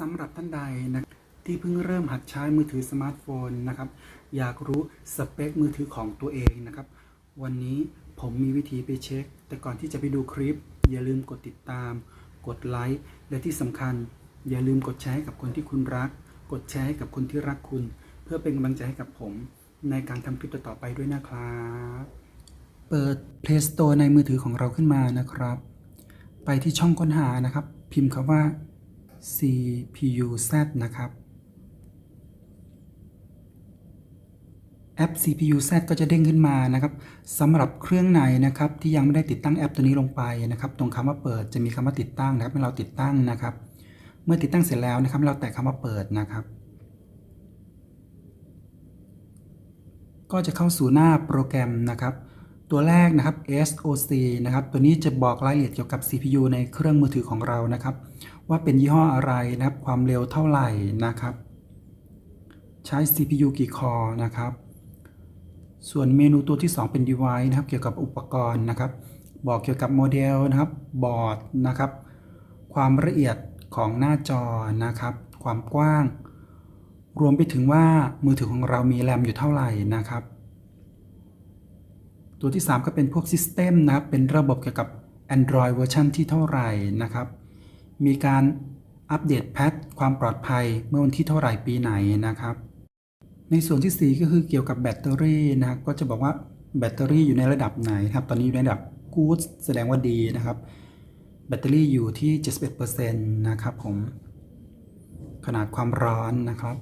สำหรับท่านใดนะที่เพิ่งเริ่มหัดใช้มือถือสมาร์ทโฟนนะครับ อยากรู้สเปคมือถือของตัวเองนะครับ วันนี้ผมมีวิธีไปเช็ค แต่ก่อนที่จะไปดูคลิป อย่าลืมกดติดตาม กดไลค์ และที่สำคัญ อย่าลืมกดแชร์ให้กับคนที่คุณรัก กดแชร์ให้กับคนที่รักคุณ เพื่อเป็นกำลังใจให้กับผม ในการทำคลิปต่อๆไปด้วยนะครับ เปิด Play Store ในมือถือของเราขึ้นมานะครับ ไปที่ช่องค้นหานะครับ พิมพ์คำว่า CPUZ นะครับ แอป CPUZ ก็จะเด้งขึ้นมานะครับสำหรับเครื่องไหนนะครับที่ยังไม่ได้ติดตั้งแอปตัวนี้ลงไปนะครับ ตรงคำว่าเปิดจะมีคำว่าติดตั้งนะครับให้เราติดตั้งนะครับ เมื่อติดตั้งเสร็จแล้วนะครับ เราแตะคำว่าเปิดนะครับ ก็จะเข้าสู่หน้าโปรแกรมนะครับ ตัวแรกนะครับ SOC นะครับ ตัวนี้จะบอกรายละเอียดเกี่ยวกับ CPU ในเครื่องมือถือของเรานะครับ ว่าเป็นยี่ห้ออะไรนะครับ ความเร็วเท่าไหร่นะครับ ใช้ CPU กี่คอร์นะครับ ส่วนเมนูตัวที่ 2 เป็น device นะครับ เกี่ยวกับอุปกรณ์นะครับ บอกเกี่ยวกับโมเดลนะครับ บอร์ดนะครับ ความละเอียดของหน้าจอนะครับ ความกว้าง รวมไปถึงว่ามือถือของเรามีแรมอยู่เท่าไหร่นะครับ ตัวที่ 3 ก็เป็นพวก System นะครับ เป็นระบบเกี่ยวกับ Android เวอร์ชันที่เท่าไหร่นะครับ มีการอัปเดตแพทความปลอดภัยเมื่อวันที่เท่าไหร่ปีไหนนะครับ ในส่วนที่ 4 ก็คือเกี่ยวกับแบตเตอรี่นะครับ ก็จะบอกว่าแบตเตอรี่อยู่ในระดับไหนครับ ตอนนี้อยู่ในระดับ good แสดงว่าดีนะครับ แบตเตอรี่อยู่ที่ 71%นะครับผม ขนาดความร้อนนะครับ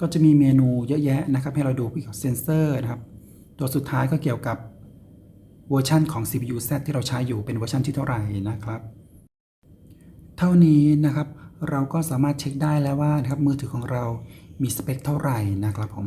ก็จะมีเมนูเยอะแยะนะครับ ให้เราดูเกี่ยวกับเซนเซอร์นะครับ ตัวสุดท้ายก็เกี่ยวกับเวอร์ชันของ CPU Z ที่เราใช้อยู่เป็นเวอร์ชันที่เท่าไหร่นะครับ เท่านี้นะครับเราก็สามารถเช็คได้แล้วว่านะครับมือถือของเรามีสเปคเท่าไหร่นะครับผม